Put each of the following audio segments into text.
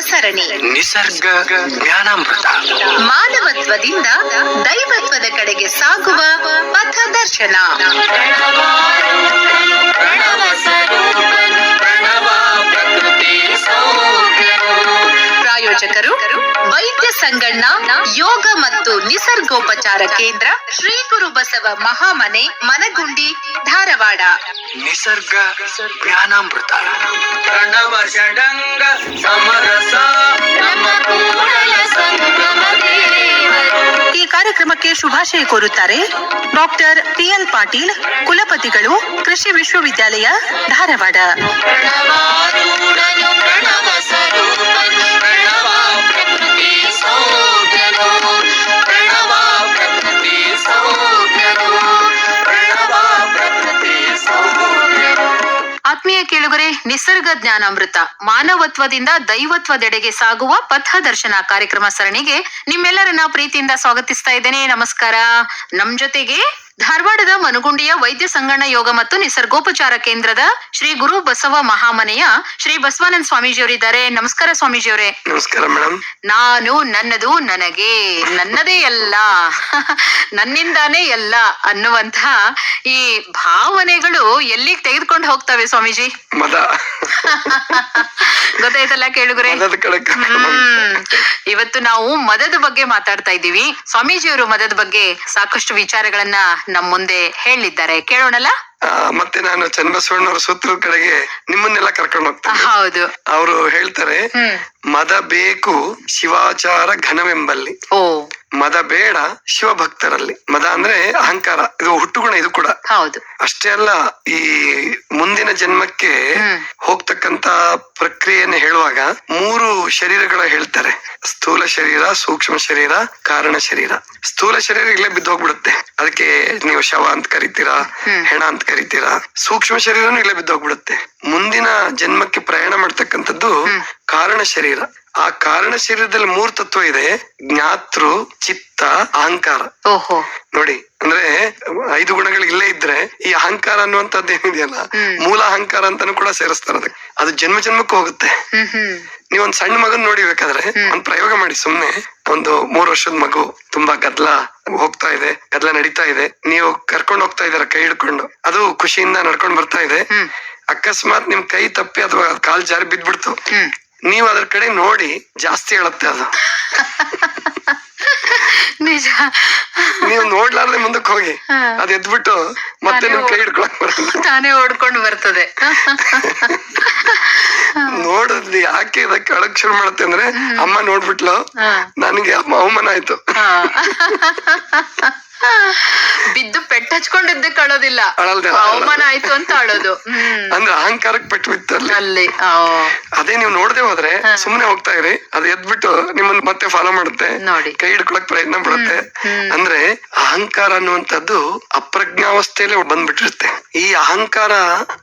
ಸರಣಿ. ನಿಸರ್ಗ ಜ್ಞಾನಾಮೃತ. ಮಾನವತ್ವದಿಂದ ದೈವತ್ವದ ಕಡೆಗೆ ಸಾಗುವ ಪಥದರ್ಶನ ಪ್ರಾಯೋಜಕರು ವೈದ್ಯ ಸಂಗಣ್ಣ ಯೋಗ ಮತ್ತು ನಿಸರ್ಗೋಪಚಾರ ಕೇಂದ್ರ ಶ್ರೀ ಗುರು ಬಸವ ಮಹಾಮನೆ ಮನಗುಂಡಿ ಧಾರವಾಡ. ನಿಸರ್ಗ ಜ್ಞಾನಾಮೃತ. ಪ್ರಣವ ಷಡಂಗ ಸಮರಸ ಈ ಕಾರ್ಯಕ್ರಮಕ್ಕೆ ಶುಭಾಶಯ ಕೋರುತ್ತಾರೆ ಡಾಕ್ಟರ್ ಪಿಎಲ್ ಪಾಟೀಲ್ ಕುಲಪತಿಗಳು ಕೃಷಿ ವಿಶ್ವವಿದ್ಯಾಲಯ ಧಾರವಾಡ. ಪ್ರಣವ ಆತ್ಮೀಯ ಕೇಳುಗರೆ, ನಿಸರ್ಗ ಜ್ಞಾನಾಮೃತ, ಮಾನವತ್ವದಿಂದ ದೈವತ್ವದೆಡೆಗೆ ಸಾಗುವ ಪಥದರ್ಶನ ಕಾರ್ಯಕ್ರಮ ಸರಣಿಗೆ ನಿಮ್ಮೆಲ್ಲರನ್ನ ಪ್ರೀತಿಯಿಂದ ಸ್ವಾಗತಿಸ್ತಾ ಇದ್ದೇನೆ. ನಮಸ್ಕಾರ. ನಮ್ ಜೊತೆಗೆ ಧಾರವಾಡದ ಮನುಗುಂಡಿಯ ವೈದ್ಯ ಸಂಗಣ ಯೋಗ ಮತ್ತು ನಿಸರ್ಗೋಪಚಾರ ಕೇಂದ್ರದ ಶ್ರೀ ಗುರು ಬಸವ ಮಹಾಮನೆಯ ಶ್ರೀ ಬಸವಾನಂದ ಸ್ವಾಮೀಜಿಯವರಿದ್ದಾರೆ. ನಮಸ್ಕಾರ ಸ್ವಾಮೀಜಿಯವರೇ. ನಮಸ್ಕಾರ ಮೇಡಮ್ ನಾನು ನನ್ನದು ನನಗೆ ನನ್ನದೇ ಎಲ್ಲ ನನ್ನಿಂದಾನೇ ಎಲ್ಲ ಅನ್ನುವಂತಹ ಈ ಭಾವನೆಗಳು ಎಲ್ಲಿಗೆ ತೆಗೆದುಕೊಂಡು ಹೋಗ್ತವೆ ಸ್ವಾಮೀಜಿ? ಗೊತ್ತಾಯ್ತಲ್ಲ ಕೇಳುಗರೆ? ಹ್ಮ್. ಇವತ್ತು ನಾವು ಮದದ ಬಗ್ಗೆ ಮಾತಾಡ್ತಾ ಇದ್ದೀವಿ. ಸ್ವಾಮೀಜಿಯವರು ಮದದ ಬಗ್ಗೆ ಸಾಕಷ್ಟು ವಿಚಾರಗಳನ್ನ ನಮ್ ಮುಂದೆ ಹೇಳಿದ್ದಾರೆ. ಕೇಳೋಣಲ್ಲ? ಆ, ಮತ್ತೆ ನಾನು ಚನ್ನಬಸವಣ್ಣವ್ರ ಸೂತ್ರದ ಕಡೆಗೆ ನಿಮ್ಮನ್ನೆಲ್ಲ ಕರ್ಕೊಂಡು ಹೋಗ್ತಾರೆ ಹೌದು. ಅವರು ಹೇಳ್ತಾರೆ ಹ್ಮ್. ಮದ ಬೇಕು ಶಿವಾಚಾರ ಘನವೆಂಬಲ್ಲಿ. ಓ. ಮದ ಬೇಡ ಶಿವಭಕ್ತರಲ್ಲಿ. ಮದ ಅಂದ್ರೆ ಅಹಂಕಾರ ಇದು ಹುಟ್ಟುಗುಣ ಇದು ಕೂಡ. ಹೌದು. ಅಷ್ಟೇ ಅಲ್ಲ ಈ ಮುಂದಿನ ಜನ್ಮಕ್ಕೆ. ಹೋಗ್ತಕ್ಕಂತ ಪ್ರಕ್ರಿಯೆಯನ್ನು ಹೇಳುವಾಗ ಮೂರು ಶರೀರಗಳ ಹೇಳ್ತಾರೆ. ಸ್ಥೂಲ ಶರೀರ ಸೂಕ್ಷ್ಮ ಶರೀರ ಕಾರಣ ಶರೀರ. ಸ್ಥೂಲ ಶರೀರ ಇಲ್ಲೇ ಬಿದ್ದು ಹೋಗ್ಬಿಡುತ್ತೆ ಅದಕ್ಕೆ ನೀವು ಶವ ಅಂತ ಕರಿತೀರಾ ಹೆಣ ಅಂತ ಕರಿತೀರಾ ಸೂಕ್ಷ್ಮ ಶರೀರನು ಇಲ್ಲೇ ಬಿದ್ದೋಗ್ಬಿಡುತ್ತೆ. ಮುಂದಿನ ಜನ್ಮಕ್ಕೆ ಪ್ರಯಾಣ ಮಾಡ್ತಕ್ಕಂಥದ್ದು ಕಾರಣ ಶರೀರ. ಆ ಕಾರಣ ಶರೀರದಲ್ಲಿ ಮೂರ್ ತತ್ವ ಇದೆ. ಜ್ಞಾತೃ ಚಿತ್ತ ಅಹಂಕಾರ. ಓಹೋ. ನೋಡಿ ಅಂದ್ರೆ ಐದು ಗುಣಗಳು ಇಲ್ಲೇ ಇದ್ರೆ ಈ ಅಹಂಕಾರ ಅನ್ನುವಂಥದ್ದು ಏನಿದೆಯಲ್ಲ ಮೂಲ ಅಹಂಕಾರ ಅಂತಾನು ಕೂಡ ಸೇರಿಸ್ತಾರೆ ಅದಕ್ಕೆ. ಅದು ಜನ್ಮ ಜನ್ಮಕ್ಕೂ ಹೋಗುತ್ತೆ. ನೀವ್ ಒಂದ್ ಸಣ್ಣ ಮಗನ್ ನೋಡಿ ಬೇಕಾದ್ರೆ ಒಂದ್ ಪ್ರಯೋಗ ಮಾಡಿ ಸುಮ್ನೆ. ಒಂದು ಮೂರ್ ವರ್ಷದ ಮಗು ತುಂಬಾ ಗದ್ಲ ಹೋಗ್ತಾ ಇದೆ ಗದ್ಲ ನಡೀತಾ ಇದೆ. ನೀವು ಕರ್ಕೊಂಡು ಹೋಗ್ತಾ ಇದಾರ ಕೈ ಹಿಡ್ಕೊಂಡು. ಅದು ಖುಷಿಯಿಂದ ನಡ್ಕೊಂಡ್ ಬರ್ತಾ ಇದೆ. ಅಕಸ್ಮಾತ್ ನಿಮ್ ಕೈ ತಪ್ಪಿ ಅಥವಾ ಕಾಲ್ ಜಾರಿ ಬಿದ್ಬಿಡ್ತು. ನೀವ್ ಅದ್ರ ಕಡೆ ನೋಡಿ ಜಾಸ್ತಿ ಹೇಳುತ್ತೆ ಅದು. ನಿಜ. ನೀವು ನೋಡ್ಲಾರ್ದೆ ಮುಂದಕ್ಕೆ ಹೋಗಿ. ಅದ್ ಎದ್ಬಿಟ್ಟು ಮತ್ತೆ ನಿಮ್ ಕೈ ಹಿಡ್ಕೊಳಕ್ ತಾನೇ ಓಡ್ಕೊಂಡು ಬರ್ತದೆ. ನೋಡಿದ್ವಿ ಯಾಕೆ ಇದಕ್ಕೆ ಅಳಕ್ ಶುರು ಮಾಡುತ್ತೆ ಅಂದ್ರೆ ಅಮ್ಮ ನೋಡ್ಬಿಟ್ಲು. ನನಗೆ ಅಮ್ಮ ಅವಮಾನ ಆಯ್ತು. ಬಿದ್ದು ಪೆಟ್ಟು ಹಚ್ಕೊಂಡಿದ್ದಕ್ಕೆ ಅಳೋದಿಲ್ಲ ಅಳಲ್ದೆ, ಅಳಲ್ಲ. ಅವಮಾನ ಆಯ್ತು ಅಂತ ಅಳೋದು. ಹ್ಮ್. ಅಂದ್ರೆ ಅಹಂಕಾರಕ್ಕೆ ಪೆಟ್ಟು ಬಿತ್ತಲ್ಲ ಅಲ್ಲಿ. ಅಲ್ಲಿ ಆ, ಅದೇ ನೀವು ನೋಡದೆ ಹೋದ್ರೆ ಸುಮ್ನೆ ಹೋಗ್ತಾ ಇರಿ ಅದು ಎದ್ಬಿಟ್ಟು ನಿಮ್ಮನ್ನ ಮತ್ತೆ ಫಾಲೋ ಮಾಡುತ್ತೆ. ನೋಡಿ. ಕೈ ಹಿಡ್ಕೊಳಕ್ ಪ್ರಯತ್ನ ಪಡುತ್ತೆ. ಅಂದ್ರೆ ಅಹಂಕಾರ ಅನ್ನುವಂಥದ್ದು ಅಪ್ರಜ್ಞಾವಸ್ಥೆಯಲ್ಲೇ ಬಂದ್ಬಿಟ್ಟಿರುತ್ತೆ. ಈ ಅಹಂಕಾರ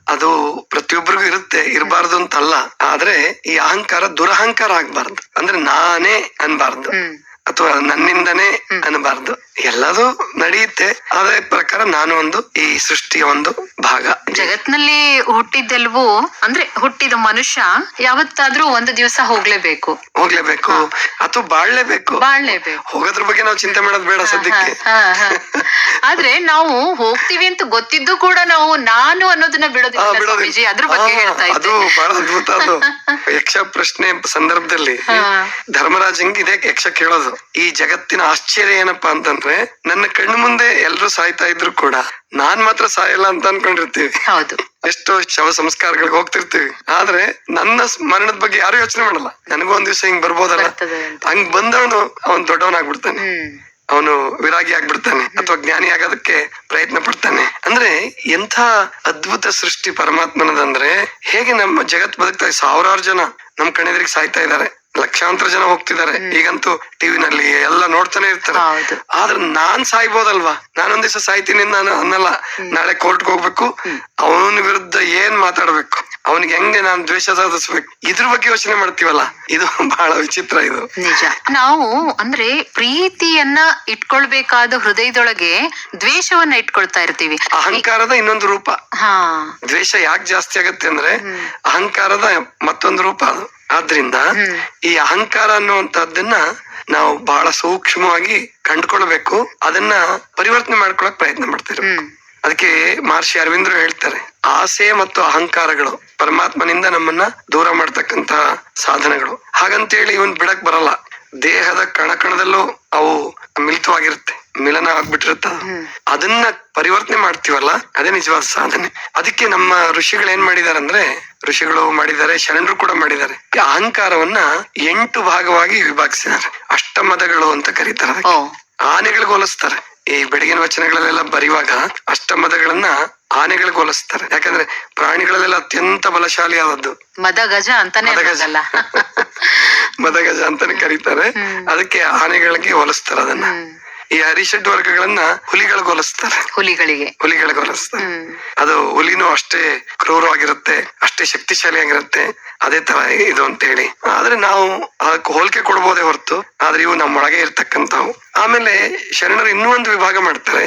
ಅದು ಪ್ರತಿಯೊಬ್ಬರಿಗೂ ಇರುತ್ತೆ ಇರಬಾರ್ದು ಅಂತಲ್ಲ. ಆದ್ರೆ ಈ ಅಹಂಕಾರ ದುರಹಂಕಾರ ಆಗ್ಬಾರ್ದು. ಅಂದ್ರೆ ನಾನೇ ಅನ್ಬಾರ್ದು. ಹ್ಮ್. ಅಥವಾ ನನ್ನಿಂದನೇ ಅನ್ನಬಾರ್ದು. ಎಲ್ಲದು ನಡೆಯುತ್ತೆ. ಅದೇ ಪ್ರಕಾರ ನಾನು ಒಂದು ಈ ಸೃಷ್ಟಿಯ ಒಂದು ಭಾಗ. ಜಗತ್ನಲ್ಲಿ ಹುಟ್ಟಿದ್ದೆಲ್ವೋ ಅಂದ್ರೆ ಹುಟ್ಟಿದ ಮನುಷ್ಯ ಯಾವತ್ತಾದ್ರೂ ಒಂದು ದಿವಸ ಹೋಗ್ಲೇಬೇಕು. ಹೋಗ್ಲೇಬೇಕು. ಅಥವಾ ಬಾಳ್ಲೇಬೇಕು. ಬಾಳ್ಲೇಬೇಕು. ಹೋಗೋದ್ರ ಬಗ್ಗೆ ನಾವು ಚಿಂತೆ ಮಾಡೋದು ಬೇಡ ಸದ್ಯಕ್ಕೆ. ಆದ್ರೆ ನಾವು ಹೋಗ್ತೀವಿ ಅಂತ ಗೊತ್ತಿದ್ದು ಕೂಡ ನಾವು ನಾನು ಅನ್ನೋದನ್ನ ಬಿಡೋದಿಲ್ಲ. ಅದ್ರ ಬಗ್ಗೆ ಹೇಳ್ತಾ ಅದು ಬಹಳ ಅದ್ಭುತ. ಅದು ಯಕ್ಷ ಪ್ರಶ್ನೆ ಸಂದರ್ಭದಲ್ಲಿ ಧರ್ಮರಾಜ್ ಹಿಂಗ್ ಇದೆ ಯಕ್ಷ ಕೇಳೋದು. ಈ ಜಗತ್ತಿನ ಆಶ್ಚರ್ಯ ಏನಪ್ಪಾ ಅಂತಂದ್ರೆ ನನ್ನ ಕಣ್ಣು ಮುಂದೆ ಎಲ್ರು ಸಾಯ್ತಾ ಇದ್ರು ಕೂಡ ನಾನ್ ಮಾತ್ರ ಸಾಯಲ್ಲ ಅಂತ ಅನ್ಕೊಂಡಿರ್ತೀವಿ. ಹೌದು. ಎಷ್ಟೋ ಶವ ಸಂಸ್ಕಾರಗಳಿಗೆ ಹೋಗ್ತಿರ್ತೀವಿ. ಆದ್ರೆ ನನ್ನ ಮರಣದ ಬಗ್ಗೆ ಯಾರು ಯೋಚನೆ ಮಾಡಲ್ಲ. ನನಗೂ ಒಂದ್ ದಿವಸ ಹಿಂಗ್ ಬರ್ಬೋದಲ್ಲ. ಹಂಗ್ ಬಂದವನು ಅವನ್ ದೊಡ್ಡವನಾಗ್ಬಿಡ್ತಾನೆ. ಅವನು ವಿರಾಗಿ ಆಗ್ಬಿಡ್ತಾನೆ ಅಥವಾ ಜ್ಞಾನಿ ಆಗೋದಕ್ಕೆ ಪ್ರಯತ್ನ ಪಡ್ತಾನೆ. ಅಂದ್ರೆ ಎಂಥ ಅದ್ಭುತ ಸೃಷ್ಟಿ ಪರಮಾತ್ಮನದಂದ್ರೆ ಹೇಗೆ ನಮ್ಮ ಜಗತ್ ಬದುಕ್ತಾ ಸಾವಿರಾರು ಜನ ನಮ್ ಕಣ್ಣೆದ್ರಿಗೆ ಸಾಯ್ತಾ ಇದ್ದಾರೆ. ಲಕ್ಷಾಂತರ ಜನ ಹೋಗ್ತಿದ್ದಾರೆ. ಈಗಂತೂ ಟಿವಿನಲ್ಲಿ ಎಲ್ಲ ನೋಡ್ತಾನೆ ಇರ್ತಾರೆ. ಆದ್ರೆ ನಾನ್ ಸಾಯ್ಬೋದಲ್ವಾ? ನಾನೊಂದ್ ದಿವಸ ಸಾಯ್ತೀನಿ ನಾನು ಅನ್ನಲ್ಲ. ನಾಳೆ ಕೋರ್ಟ್ ಹೋಗ್ಬೇಕು. ಅವನ ವಿರುದ್ಧ ಏನ್ ಮಾತಾಡ್ಬೇಕು? ಅವನಿಗೆ ಹೆಂಗೆ ನಾನು ದ್ವೇಷ ಸಾಧಿಸ್ಬೇಕು? ಇದ್ರ ಬಗ್ಗೆ ಯೋಚನೆ ಮಾಡ್ತೀವಲ್ಲ? ಇದು ಬಹಳ ವಿಚಿತ್ರ ಇದು. ನಿಜ. ನಾವು ಅಂದ್ರೆ ಪ್ರೀತಿಯನ್ನ ಇಟ್ಕೊಳ್ಬೇಕಾದ ಹೃದಯದೊಳಗೆ ದ್ವೇಷವನ್ನ ಇಟ್ಕೊಳ್ತಾ ಇರ್ತೀವಿ. ಅಹಂಕಾರದ ಇನ್ನೊಂದು ರೂಪ. ದ್ವೇಷ ಯಾಕೆ ಜಾಸ್ತಿ ಆಗತ್ತೆ ಅಂದ್ರೆ ಅಹಂಕಾರದ ಮತ್ತೊಂದು ರೂಪ ಅದು. ಆದ್ರಿಂದ ಈ ಅಹಂಕಾರ ಅನ್ನುವಂತಹದ್ದನ್ನ ನಾವು ಬಹಳ ಸೂಕ್ಷ್ಮವಾಗಿ ಕಂಡ್ಕೊಳ್ಬೇಕು. ಅದನ್ನ ಪರಿವರ್ತನೆ ಮಾಡ್ಕೊಳಕ್ ಪ್ರಯತ್ನ ಮಾಡ್ತಾರೆ ಅದಕ್ಕೆ ಮಹರ್ಷಿ ಅರವಿಂದ್ರು ಹೇಳ್ತಾರೆ ಆಸೆ ಮತ್ತು ಅಹಂಕಾರಗಳು ಪರಮಾತ್ಮನಿಂದ ನಮ್ಮನ್ನ ದೂರ ಮಾಡ್ತಕ್ಕಂತ ಸಾಧನಗಳು. ಹಾಗಂತೇಳಿ ಇವನ್ ಬಿಡಕ್ ಬರಲ್ಲ. ದೇಹದ ಕಣ ಕಣದಲ್ಲೂ ಅವು ಮಿಲಿತವಾಗಿರುತ್ತೆ ಮಿಲನ ಆಗ್ಬಿಟ್ಟಿರುತ್ತ? ಅದನ್ನ ಪರಿವರ್ತನೆ ಮಾಡ್ತೀವಲ್ಲ ಅದೇ ನಿಜವಾದ ಸಾಧನೆ. ಅದಕ್ಕೆ ನಮ್ಮ ಋಷಿಗಳು ಏನ್ ಮಾಡಿದಾರೆ ಅಂದ್ರೆ ಋಷಿಗಳು ಮಾಡಿದ್ದಾರೆ ಶರಣರು ಕೂಡ ಮಾಡಿದ್ದಾರೆ. ಈ ಅಹಂಕಾರವನ್ನ ಎಂಟು ಭಾಗವಾಗಿ ವಿಭಾಗಿಸಿದ್ದಾರೆ. ಅಷ್ಟಮದಗಳು ಅಂತ ಕರೀತಾರೆ ಆನೆಗಳಿಗೆ ಹೋಲಿಸ್ತಾರೆ. ಈ ಬೆಳಗಿನ ವಚನಗಳಲ್ಲೆಲ್ಲ ಬರೆಯುವಾಗ ಅಷ್ಟಮದಗಳನ್ನ ಆನೆಗಳಿಗೆ ಹೋಲಿಸ್ತಾರೆ. ಯಾಕಂದ್ರೆ ಪ್ರಾಣಿಗಳಲ್ಲೆಲ್ಲ ಅತ್ಯಂತ ಬಲಶಾಲಿ ಆದದ್ದು ಮದ ಗಜ ಅಂತಾನೆ ಮದಗಜ. ಮದಗಜ ಅಂತಾನೆ ಕರೀತಾರೆ. ಅದಕ್ಕೆ ಆನೆಗಳಿಗೆ ಹೋಲಿಸ್ತಾರೆ ಅದನ್ನ. ಈ ಹರಿಷಡ್ ವರ್ಗಗಳನ್ನ ಹುಲಿಗಳು ಹೋಲಿಸ್ತಾರೆ ಹುಲಿಗಳಿಗೆ. ಹುಲಿಗಳಿಗೆ ಹೋಲಿಸ್ತಾರೆ ಹ್ಮ್. ಅದು ಹುಲಿನೂ ಅಷ್ಟೇ ಕ್ರೂರವಾಗಿರುತ್ತೆ ಅಷ್ಟೇ ಶಕ್ತಿಶಾಲಿಯಾಗಿರುತ್ತೆ. ಅದೇ ತರ ಇದು ಅಂತ ಹೇಳಿ ಆದ್ರೆ ನಾವು ಅದಕ್ಕೆ ಹೋಲಿಕೆ ಕೊಡ್ಬೋದೇ ಹೊರತು ಆದ್ರೆ ಇವು ನಮ್ಮೊಳಗೆ ಇರ್ತಕ್ಕಂಥವು. ಆಮೇಲೆ ಶರಣರು ಇನ್ನೂ ಒಂದು ವಿಭಾಗ ಮಾಡ್ತಾರೆ.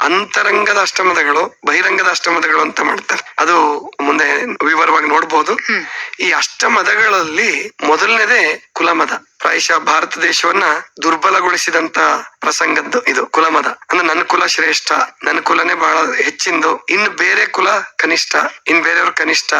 ಅಂತರಂಗದ ಅಷ್ಟಮದಗಳು ಬಹಿರಂಗದ ಅಷ್ಟಮದಗಳು ಅಂತ ಮಾಡ್ತಾರೆ. ಅದು ಮುಂದೆ ವಿವರವಾಗಿ ನೋಡಬಹುದು ಈ ಅಷ್ಟಮದಗಳಲ್ಲಿ ಮೊದಲನೇದೇ ಕುಲಮದ. ಪ್ರಾಯಶಃ ಭಾರತ ದೇಶವನ್ನ ದುರ್ಬಲಗೊಳಿಸಿದಂತ ಪ್ರಸಂಗದ್ದು ಇದು ಕುಲಮದ. ಅಂದ್ರೆ ನನ್ನ ಕುಲ ಶ್ರೇಷ್ಠ ನನ್ನ ಕುಲನೇ ಬಹಳ ಹೆಚ್ಚಿಂದು ಇನ್ ಬೇರೆ ಕುಲ ಕನಿಷ್ಠ ಇನ್ ಬೇರೆಯವ್ರ ಕನಿಷ್ಠ.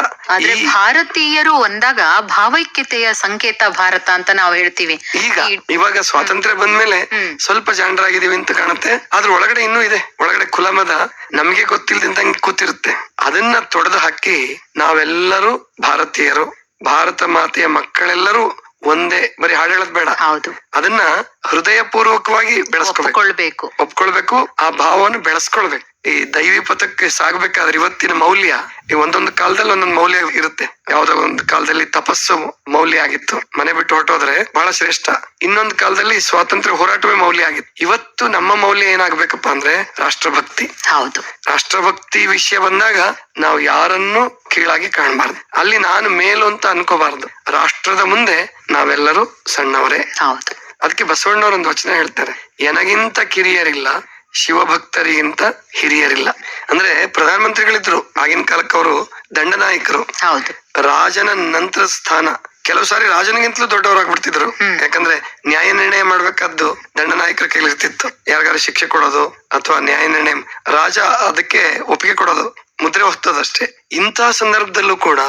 ಭಾರತೀಯರು ಒಂದಾಗ ಭಾವೈಕ್ಯತೆಯ ಸಂಕೇತ ಭಾರತ ಅಂತ ನಾವು ಹೇಳ್ತೀವಿ. ಈಗ ಇವಾಗ ಸ್ವಾತಂತ್ರ್ಯ ಬಂದ್ಮೇಲೆ. ಸ್ವಲ್ಪ ಜಾಣರಾಗಿದೀವಿ ಅಂತ ಕಾಣುತ್ತೆ ಆದ್ರ ಒಳಗಡೆ ಇನ್ನೂ ಇದೆ. ಒಳಗಡೆ ಕುಲಮದ ನಮ್ಗೆ ಗೊತ್ತಿಲ್ದಂಗೆ ಕೂತಿರುತ್ತೆ. ಅದನ್ನ ತೊಡೆದು ಹಾಕಿ ನಾವೆಲ್ಲರೂ ಭಾರತೀಯರು ಭಾರತ ಮಾತೆಯ ಮಕ್ಕಳೆಲ್ಲರೂ ಒಂದೇ ಬರೀ ಹಾಡು ಹೇಳದ್ ಬೇಡ. ಹೌದು. ಅದನ್ನ ಹೃದಯ ಪೂರ್ವಕವಾಗಿ ಬೆಳೆಸ್ಕೊಳ್ಬೇಕು ಒಪ್ಕೊಳ್ಬೇಕು ಆ ಭಾವವನ್ನು ಬೆಳೆಸ್ಕೊಳ್ಬೇಕು. ಈ ದೈವಿ ಪಥಕ್ಕೆ ಸಾಗ್ಬೇಕಾದ್ರೆ ಇವತ್ತಿನ ಮೌಲ್ಯ ಈ ಒಂದೊಂದು ಕಾಲದಲ್ಲಿ ಒಂದೊಂದು ಮೌಲ್ಯ ಇರುತ್ತೆ. ಯಾವ್ದೋ ಒಂದು ಕಾಲದಲ್ಲಿ ತಪಸ್ಸು ಮೌಲ್ಯ ಆಗಿತ್ತು. ಮನೆ ಬಿಟ್ಟು ಹೊರಟೋದ್ರೆ ಬಹಳ ಶ್ರೇಷ್ಠ. ಇನ್ನೊಂದು ಕಾಲದಲ್ಲಿ ಸ್ವಾತಂತ್ರ್ಯ ಹೋರಾಟವೇ ಮೌಲ್ಯ ಆಗಿತ್ತು. ಇವತ್ತು ನಮ್ಮ ಮೌಲ್ಯ ಏನಾಗ್ಬೇಕಪ್ಪ ಅಂದ್ರೆ ರಾಷ್ಟ್ರಭಕ್ತಿ. ಹೌದು. ರಾಷ್ಟ್ರಭಕ್ತಿ ವಿಷಯ ಬಂದಾಗ ನಾವು ಯಾರನ್ನು ಕೀಳಾಗಿ ಕಾಣಬಾರ್ದು. ಅಲ್ಲಿ ನಾನು ಮೇಲು ಅಂತ ಅನ್ಕೋಬಾರ್ದು. ರಾಷ್ಟ್ರದ ಮುಂದೆ ನಾವೆಲ್ಲರೂ ಸಣ್ಣವರೇ. ಹೌದು. ಅದಕ್ಕೆ ಬಸವಣ್ಣವ್ರ ಒಂದು ವಚನ ಹೇಳ್ತಾರೆ. ಎನಗಿಂತ ಕಿರಿಯರಿಲ್ಲ ಶಿವಭಕ್ತರಿಗಿಂತ ಹಿರಿಯರಿಲ್ಲ. ಅಂದ್ರೆ ಪ್ರಧಾನಮಂತ್ರಿಗಳಿದ್ರು ಆಗಿನ ಕಾಲಕ್ಕೆ ಅವರು ದಂಡನಾಯಕರು ಹೌದು. ರಾಜನ ನಂತರ ಸ್ಥಾನ. ಕೆಲವು ಸಾರಿ ರಾಜನಿಗಿಂತಲೂ ದೊಡ್ಡವರಾಗ್ಬಿಡ್ತಿದ್ರು. ಆಗ್ಬಿಡ್ತಿದ್ರು ಯಾಕಂದ್ರೆ ನ್ಯಾಯ ನಿರ್ಣಯ ಮಾಡ್ಬೇಕಾದ್ದು ದಂಡನಾಯಕರ ಕೈಲಿರ್ತಿತ್ತು. ಯಾರಿಗಾರು ಶಿಕ್ಷೆ ಕೊಡೋದು ಅಥವಾ ನ್ಯಾಯ ನಿರ್ಣಯ ರಾಜ ಅದಕ್ಕೆ ಒಪ್ಪಿಗೆ ಕೊಡೋದು ಮುದ್ರೆ ಹೊತ್ತದಷ್ಟೇ. ಇಂತಹ ಸಂದರ್ಭದಲ್ಲೂ ಕೂಡ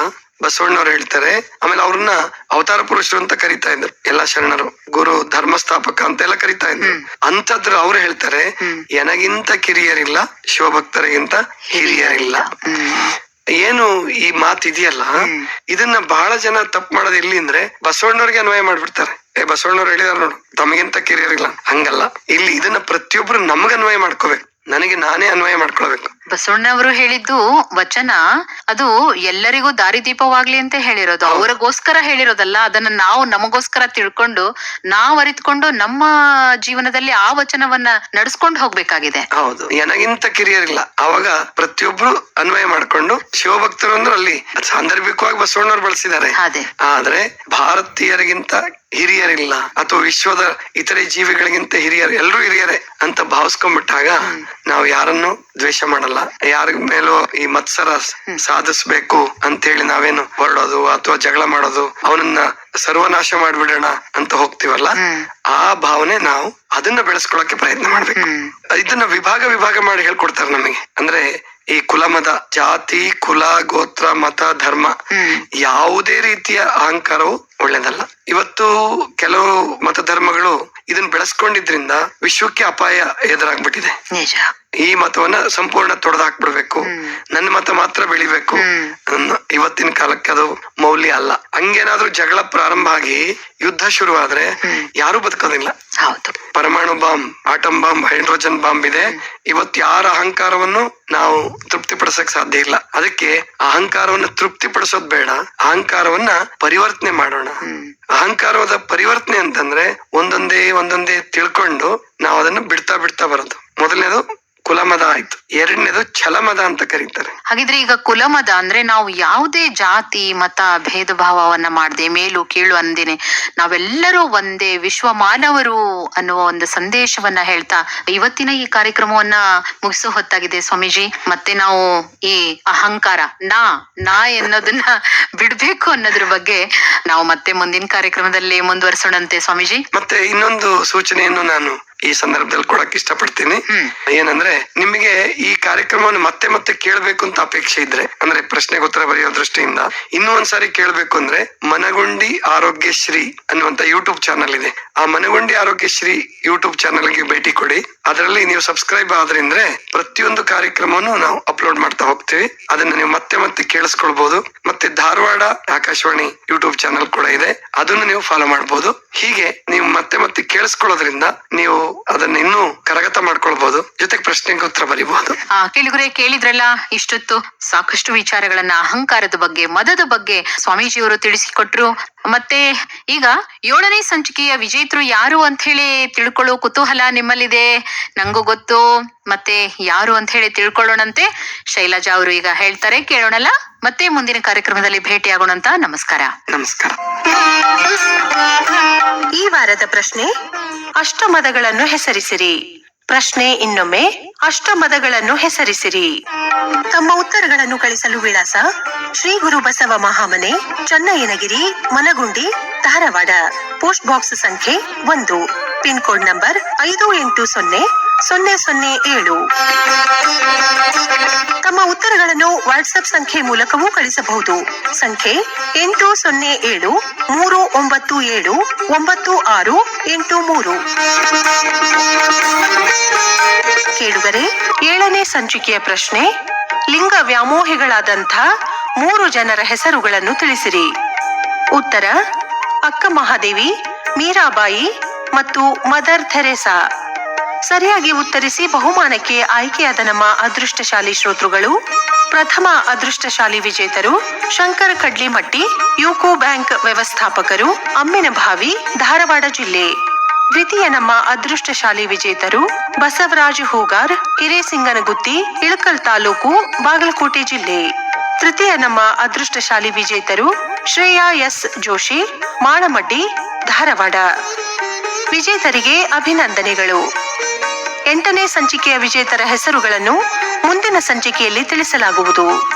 ಬಸವಣ್ಣವ್ರು ಹೇಳ್ತಾರೆ. ಆಮೇಲೆ ಅವ್ರನ್ನ ಅವತಾರ ಪುರುಷರು ಅಂತ ಕರಿತಾ ಇದ್ರು. ಎಲ್ಲಾ ಶರಣರು ಗುರು ಧರ್ಮಸ್ಥಾಪಕ ಅಂತೆಲ್ಲ ಕರಿತಾ ಇದ್ರು. ಅಂತದ್ರು ಅವ್ರು ಹೇಳ್ತಾರೆ. ಎನಗಿಂತ ಕಿರಿಯರಿಲ್ಲ ಶಿವಭಕ್ತರಿಗಿಂತ ಹಿರಿಯರಿಲ್ಲ. ಏನು ಈ ಮಾತು ಇದೆಯಲ್ಲ ಇದನ್ನ ಬಹಳ ಜನ ತಪ್ಪು ಮಾಡೋದು ಎಲ್ಲಿ ಅಂದ್ರೆ ಬಸವಣ್ಣವ್ರಿಗೆ ಅನ್ವಯ ಮಾಡ್ಬಿಡ್ತಾರೆ. ಏ ಬಸವಣ್ಣವ್ರು ಹೇಳಿದಾರ ನೋಡು ತಮಗಿಂತ ಕಿರಿಯರಿಲ್ಲ. ಹಂಗಲ್ಲ. ಇಲ್ಲಿ ಇದನ್ನ ಪ್ರತಿಯೊಬ್ರು ನಮಗ ಅನ್ವಯ ಮಾಡ್ಕೋಬೇಕು. ನನಗೆ ನಾನೇ ಅನ್ವಯ ಮಾಡ್ಕೊಳ್ಬೇಕು. ಬಸವಣ್ಣವರು ಹೇಳಿದ್ದು ವಚನ ಅದು ಎಲ್ಲರಿಗೂ ದಾರಿದೀಪವಾಗ್ಲಿ ಅಂತ ಹೇಳಿರೋದು. ಅವರಿಗೋಸ್ಕರ ಹೇಳಿರೋದಲ್ಲ ಅದನ್ನ ನಾವು ನಮಗೋಸ್ಕರ ತಿಳ್ಕೊಂಡು ನಾವ್ ಅರಿತ್ಕೊಂಡು ನಮ್ಮ ಜೀವನದಲ್ಲಿ ಆ ವಚನವನ್ನ ನಡ್ಸ್ಕೊಂಡು ಹೋಗ್ಬೇಕಾಗಿದೆ. ಹೌದು. ನನಗಿಂತ ಕಿರಿಯರಿಲ್ಲ ಅವಾಗ ಪ್ರತಿಯೊಬ್ರು ಅನ್ವಯ ಮಾಡ್ಕೊಂಡು ಶಿವಭಕ್ತರು ಅಂದ್ರೆ ಅಲ್ಲಿ ಸಾಂದರ್ಭಿಕವಾಗಿ ಬಸವಣ್ಣವ್ರು ಬಳಸಿದ್ದಾರೆ. ಅದೇ. ಆದ್ರೆ ಭಾರತೀಯರಿಗಿಂತ ಹಿರಿಯರಿಲ್ಲ ಅಥವಾ ವಿಶ್ವದ ಇತರೆ ಜೀವಿಗಳಿಗಿಂತ ಹಿರಿಯರು ಎಲ್ಲರೂ ಹಿರಿಯರೇ ಅಂತ ಭಾವಿಸ್ಕೊಂಡ್ಬಿಟ್ಟಾಗ ನಾವು ಯಾರನ್ನು ದ್ವೇಷ ಮಾಡಲ್ಲ. ಯಾರ ಮೇಲೂ ಈ ಮತ್ಸರ ಸಾಧಿಸ್ಬೇಕು ಅಂತೇಳಿ ನಾವೇನು ಹೊರಡೋದು ಅಥವಾ ಜಗಳ ಮಾಡೋದು ಅವನನ್ನ ಸರ್ವನಾಶ ಮಾಡ್ಬಿಡೋಣ ಅಂತ ಹೋಗ್ತಿವಲ್ಲ? ಆ ಭಾವನೆ ನಾವು ಅದನ್ನ ಬೆಳೆಸ್ಕೊಳಕ್ಕೆ ಪ್ರಯತ್ನ ಮಾಡ್ಬೇಕು. ಇದನ್ನ ವಿಭಾಗ ವಿಭಾಗ ಮಾಡಿ ಹೇಳ್ಕೊಡ್ತಾರೆ ನಮಗೆ. ಅಂದ್ರೆ ಈ ಕುಲಮದ ಜಾತಿ ಕುಲ ಗೋತ್ರ ಮತ ಧರ್ಮ ಯಾವುದೇ ರೀತಿಯ ಅಹಂಕಾರವು ಒಳ್ಳೇದಲ್ಲ. ಇವತ್ತು ಕೆಲವು ಮತ ಧರ್ಮಗಳು ಇದನ್ನ ಬೆಳೆಸ್ಕೊಂಡಿದ್ರಿಂದ ವಿಶ್ವಕ್ಕೆ ಅಪಾಯ ಎದುರಾಗ್ಬಿಟ್ಟಿದೆ. ನಿಜ. ಈ ಮತವನ್ನ ಸಂಪೂರ್ಣ ತೊಡೆದಾಕ್ಬಿಡ್ಬೇಕು. ಬಿಡಬೇಕು ನನ್ನ ಮತ ಮಾತ್ರ ಬೆಳಿಬೇಕು. ಇವತ್ತಿನ ಕಾಲಕ್ಕೆ ಅದು ಮೌಲ್ಯ ಅಲ್ಲ. ಹಂಗೇನಾದ್ರೂ ಜಗಳ ಪ್ರಾರಂಭ ಆಗಿ ಯುದ್ಧ ಶುರುವಾದ್ರೆ. ಯಾರು ಬದುಕೋದಿಲ್ಲ. ಪರಮಾಣು bomb atom bomb hydrogen bomb ಇದೆ. ಇವತ್ ಯಾರ ಅಹಂಕಾರವನ್ನು ನಾವು ತೃಪ್ತಿಪಡಿಸಕ್ ಸಾಧ್ಯ ಇಲ್ಲ. ಅದಕ್ಕೆ ಅಹಂಕಾರವನ್ನ ತೃಪ್ತಿಪಡಿಸೋದ್ ಬೇಡ. ಅಹಂಕಾರವನ್ನ ಪರಿವರ್ತನೆ ಮಾಡೋಣ. ಅಹಂಕಾರದ ಪರಿವರ್ತನೆ ಅಂತಂದ್ರೆ ಒಂದೊಂದೇ ಒಂದೊಂದೇ ತಿಳ್ಕೊಂಡು ನಾವು ಅದನ್ನ ಬಿಡ್ತಾ ಬಿಡ್ತಾ ಬರೋದು. ಮೊದಲನೇದು ಕುಲಮದ ಆಯ್ತು. ಎರಡನೇದು ಛಲಮದ ಅಂತ ಕರೀತಾರೆ. ಹಾಗಿದ್ರೆ ಈಗ ಕುಲಮದ ಅಂದ್ರೆ ನಾವು ಯಾವುದೇ ಜಾತಿ ಮತ ಭೇದ ಭಾವವನ್ನ ಮಾಡದೆ ಮೇಲು ಕೀಳು ಅಂದೇನೆ. ನಾವೆಲ್ಲರೂ ಒಂದೇ ವಿಶ್ವ ಮಾನವರು ಅನ್ನುವ ಒಂದು ಸಂದೇಶವನ್ನ ಹೇಳ್ತಾ ಇವತ್ತಿನ ಈ ಕಾರ್ಯಕ್ರಮವನ್ನ ಮುಗಿಸೋ ಹೊತ್ತಾಗಿದೆ ಸ್ವಾಮೀಜಿ. ಮತ್ತೆ ನಾವು ಈ ಅಹಂಕಾರ ನಾ ನಾ ಎನ್ನೋದನ್ನ ಬಿಡ್ಬೇಕು ಅನ್ನೋದ್ರ ಬಗ್ಗೆ ನಾವು ಮತ್ತೆ ಮುಂದಿನ ಕಾರ್ಯಕ್ರಮದಲ್ಲಿ ಮುಂದುವರಿಸೋಣಂತೆ ಸ್ವಾಮೀಜಿ. ಮತ್ತೆ ಇನ್ನೊಂದು ಸೂಚನೆಯನ್ನು ನಾನು ಈ ಸಂದರ್ಭದಲ್ಲಿ ಕೊಡಕ್ ಇಷ್ಟಪಡ್ತೀನಿ. ಏನಂದ್ರೆ ನಿಮಗೆ ಈ ಕಾರ್ಯಕ್ರಮವನ್ನು ಮತ್ತೆ ಮತ್ತೆ ಕೇಳ್ಬೇಕು ಅಂತ ಅಪೇಕ್ಷೆ ಇದ್ರೆ ಅಂದ್ರೆ ಪ್ರಶ್ನೆಗೆ ಉತ್ತರ ಬರೆಯೋ ದೃಷ್ಟಿಯಿಂದ ಇನ್ನೂ ಒಂದ್ಸಾರಿ ಕೇಳ್ಬೇಕು ಅಂದ್ರೆ ಮನಗುಂಡಿ ಆರೋಗ್ಯ ಶ್ರೀ ಅನ್ನುವಂತ ಯೂಟ್ಯೂಬ್ ಚಾನಲ್ ಇದೆ. ಆ ಮನಗುಂಡಿ ಆರೋಗ್ಯ ಶ್ರೀ ಯೂಟ್ಯೂಬ್ ಚಾನಲ್ಗೆ ಭೇಟಿ ಕೊಡಿ. ಅದರಲ್ಲಿ ನೀವು ಸಬ್ಸ್ಕ್ರೈಬ್ ಆದ್ರಿಂದ ಪ್ರತಿಯೊಂದು ಕಾರ್ಯಕ್ರಮವನ್ನು ನಾವು ಅಪ್ಲೋಡ್ ಮಾಡ್ತಾ ಹೋಗ್ತೀವಿ. ಅದನ್ನ ನೀವು ಮತ್ತೆ ಮತ್ತೆ ಕೇಳಿಸ್ಕೊಳ್ಬಹುದು ಮತ್ತೆ ಧಾರವಾಡ ಆಕಾಶವಾಣಿ ಯೂಟ್ಯೂಬ್ ಚಾನಲ್ ಕೂಡ ಇದೆ. ಅದನ್ನು ನೀವು ಫಾಲೋ ಮಾಡಬಹುದು ಹೀಗೆ ನೀವು ಮತ್ತೆ ಮತ್ತೆ ಕೇಳಿಸ್ಕೊಳ್ಳೋದ್ರಿಂದ ನೀವು ಅದನ್ನ ಇನ್ನೂ ಕರಗತ ಮಾಡ್ಕೊಳ್ಬಹುದು ಜೊತೆಗೆ ಪ್ರಶ್ನೆಗೆ ಉತ್ತರ ಬರೀಬಹುದು ಆ ಕೇಳಿದ್ರಲ್ಲ, ಇಷ್ಟೊತ್ತು ಸಾಕಷ್ಟು ವಿಚಾರಗಳನ್ನ ಅಹಂಕಾರದ ಬಗ್ಗೆ, ಮದದ ಬಗ್ಗೆ ಸ್ವಾಮೀಜಿಯವರು ತಿಳಿಸಿಕೊಟ್ರು. ಮತ್ತೆ ಈಗ ಏಳನೇ ಸಂಚಿಕೆಯ ವಿಜೇತರು ಯಾರು ಅಂತ ಹೇಳಿ ತಿಳ್ಕೊಳ್ಳೋ ಕುತೂಹಲ ನಿಮ್ಮಲ್ಲಿದೆ? ನಂಗೂ ಗೊತ್ತು. ಮತ್ತೆ ಯಾರು ಅಂತ ಹೇಳಿ ತಿಳ್ಕೊಳ್ಳೋಣಂತೆ? ಶೈಲಜಾ ಅವರು ಈಗ ಹೇಳ್ತಾರೆ, ಕೇಳೋಣಲ್ಲ? ಮತ್ತೆ ಮುಂದಿನ ಕಾರ್ಯಕ್ರಮದಲ್ಲಿ ಭೇಟಿಯಾಗೋಣಂತ ನಮಸ್ಕಾರ. ನಮಸ್ಕಾರ. ಈ ವಾರದ ಪ್ರಶ್ನೆ ಅಷ್ಟಮದಗಳನ್ನು ಹೆಸರಿಸಿರಿ. ಪ್ರಶ್ನೆ ಇನ್ನೊಮ್ಮೆ ಅಷ್ಟಮದಗಳನ್ನು ಹೆಸರಿಸಿರಿ. ತಮ್ಮ ಉತ್ತರಗಳನ್ನು ಕಳಿಸಲು ವಿಳಾಸ ಶ್ರೀ ಗುರು ಬಸವ ಮಹಾಮನೆ ಚನ್ನಯ್ಯನಗಿರಿ ಮನಗುಂಡಿ ಧಾರವಾಡ. ಪೋಸ್ಟ್ ಬಾಕ್ಸ್ ಸಂಖ್ಯೆ ಒಂದು. ಪಿನ್ ಕೋಡ್ ನಂಬರ್ ಐದು ಎಂಟು ಸೊನ್ನೆ ಸೊನ್ನೆ ಸೊನ್ನೆ ಏಳು. ತಮ್ಮ ಉತ್ತರಗಳನ್ನು ವಾಟ್ಸ್ಆಪ್ ಸಂಖ್ಯೆ ಮೂಲಕವೂ ಕಳಿಸಬಹುದು. ಸಂಖ್ಯೆ ಎಂಟು ಸೊನ್ನೆ ಏಳು ಮೂರು ಒಂಬತ್ತು ಏಳು ಒಂಬತ್ತು ಆರು ಎಂಟು ಮೂರು. ಕೇಳುಗರೆ, ಏಳನೇ ಸಂಚಿಕೆಯ ಪ್ರಶ್ನೆ, ಲಿಂಗ ವ್ಯಾಮೋಹಿಗಳಾದಂಥ ಮೂರು ಜನರ ಹೆಸರುಗಳನ್ನು ತಿಳಿಸಿರಿ. ಉತ್ತರ, ಅಕ್ಕ ಮಹಾದೇವಿ, ಮೀರಾಬಾಯಿ ಮತ್ತು ಮದರ್ ಥೆರೆಸಾ. ಸರಿಯಾಗಿ ಉತ್ತರಿಸಿ ಬಹುಮಾನಕ್ಕೆ ಆಯ್ಕೆಯಾದ ನಮ್ಮ ಅದೃಷ್ಟಶಾಲಿ ಶ್ರೋತೃಗಳು, ಪ್ರಥಮ ಅದೃಷ್ಟಶಾಲಿ ವಿಜೇತರು, ಶಂಕರ ಕಡ್ಲಿಮಟ್ಟಿ, ಯುಕೋ ಬ್ಯಾಂಕ್ ವ್ಯವಸ್ಥಾಪಕರು ಅಮ್ಮಿನಭಾವಿ ಧಾರವಾಡ ಜಿಲ್ಲೆ. ದ್ವಿತೀಯ ನಮ್ಮ ಅದೃಷ್ಟಶಾಲಿ ವಿಜೇತರು, ಬಸವರಾಜ್ ಹೂಗಾರ್, ಹಿರೇಸಿಂಗನಗುತ್ತಿ, ಇಳಕಲ್ ತಾಲೂಕು, ಬಾಗಲಕೋಟೆ ಜಿಲ್ಲೆ. ತೃತೀಯ ನಮ್ಮ ಅದೃಷ್ಟಶಾಲಿ ವಿಜೇತರು, ಶ್ರೇಯಾ ಎಸ್ ಜೋಶಿ, ಮಾಳಮಡ್ಡಿ, ಧಾರವಾಡ. ವಿಜೇತರಿಗೆ ಅಭಿನಂದನೆಗಳು. ಎಂಟನೇ ಸಂಚಿಕೆಯ ವಿಜೇತರ ಹೆಸರುಗಳನ್ನು ಮುಂದಿನ ಸಂಚಿಕೆಯಲ್ಲಿ ತಿಳಿಸಲಾಗುವುದು.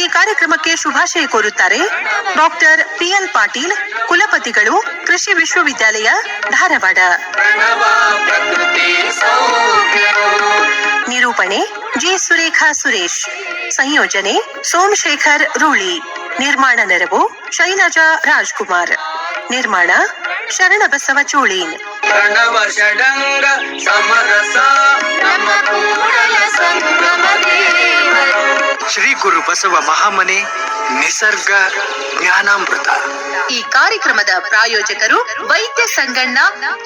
ಈ ಕಾರ್ಯಕ್ರಮಕ್ಕೆ ಶುಭಾಶಯ ಕೋರುತ್ತಾರೆ ಡಾಕ್ಟರ್ ಪಿಎಲ್ ಪಾಟೀಲ್, ಕುಲಪತಿಗಳು, ಕೃಷಿ ವಿಶ್ವವಿದ್ಯಾಲಯ, ಧಾರವಾಡ. ನಿರೂಪಣೆ ಜಿ ಸುರೇಖಾ ಸುರೇಶ್. ಸಂಯೋಜನೆ ಸೋಮಶೇಖರ್ ರೂಳಿ. ನಿರ್ಮಾಣ ನೆರವು ಶೈಲಜಾ ರಾಜ್ಕುಮಾರ್. ನಿರ್ಮಾಣ ಶರಣಬಸವ ಚೋಳೀನ್. ಸಮರಸ ದೇವರು. ಶ್ರೀ ಗುರು ಬಸವ ಮಹಾಮನೆ ನಿಸರ್ಗ ಜ್ಞಾನಾಮೃತ. ಈ ಕಾರ್ಯಕ್ರಮದ ಪ್ರಾಯೋಜಕರು ವೈದ್ಯ ಸಂಗಣ್ಣ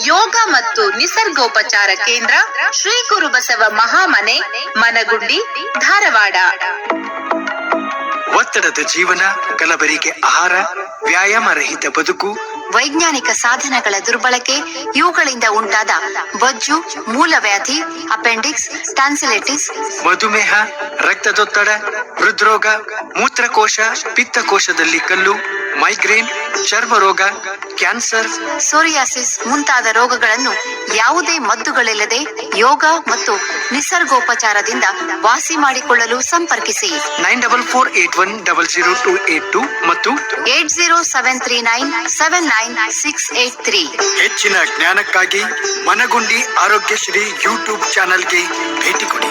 ಯೋಗ ಮತ್ತು ನಿಸರ್ಗೋಪಚಾರ ಕೇಂದ್ರ ಶ್ರೀ ಗುರು ಬಸವ ಮಹಾಮನೆ ಮನಗುಂಡಿ ಧಾರವಾಡ. ಒತ್ತಡದ ಜೀವನ ಕಲಬರಿಗೆ ಆಹಾರ ವ್ಯಾಯಾಮ ರಹಿತ ಬದುಕು ವೈಜ್ಞಾನಿಕ ಸಾಧನಗಳ ದುರ್ಬಳಕೆ, ಇವುಗಳಿಂದ ಉಂಟಾದ ಬೊಜ್ಜು, ಮೂಲವ್ಯಾಧಿ, ಅಪೆಂಡಿಕ್ಸ್, ಟಾನ್ಸಿಲೆಟಿಸ್, ಮಧುಮೇಹ, ರಕ್ತದೊತ್ತಡ, ಹೃದ್ರೋಗ, ಮೂತ್ರಕೋಶ, ಪಿತ್ತಕೋಶದಲ್ಲಿ ಕಲ್ಲು, ಮೈಗ್ರೇನ್ ಚರ್ಮ ರೋಗ ಕ್ಯಾನ್ಸರ್ ಸೋರಿಯಾಸಿಸ್ ಮುಂತಾದ ರೋಗಗಳನ್ನು ಯಾವುದೇ ಮದ್ದುಗಳಿಲ್ಲದೆ ಯೋಗ ಮತ್ತು ನಿಸರ್ಗೋಪಚಾರದಿಂದ ವಾಸಿ ಮಾಡಿಕೊಳ್ಳಲು ಸಂಪರ್ಕಿಸಿ. Nine double four eight one double zero two eight two ಮತ್ತು eight zero seven three nine seven nine six eight three. ಹೆಚ್ಚಿನ ಜ್ಞಾನಕ್ಕಾಗಿ ಮನಗುಂಡಿ ಆರೋಗ್ಯ ಶ್ರೀ ಯೂಟ್ಯೂಬ್ ಚಾನೆಲ್ಗೆ ಭೇಟಿ ಕೊಡಿ.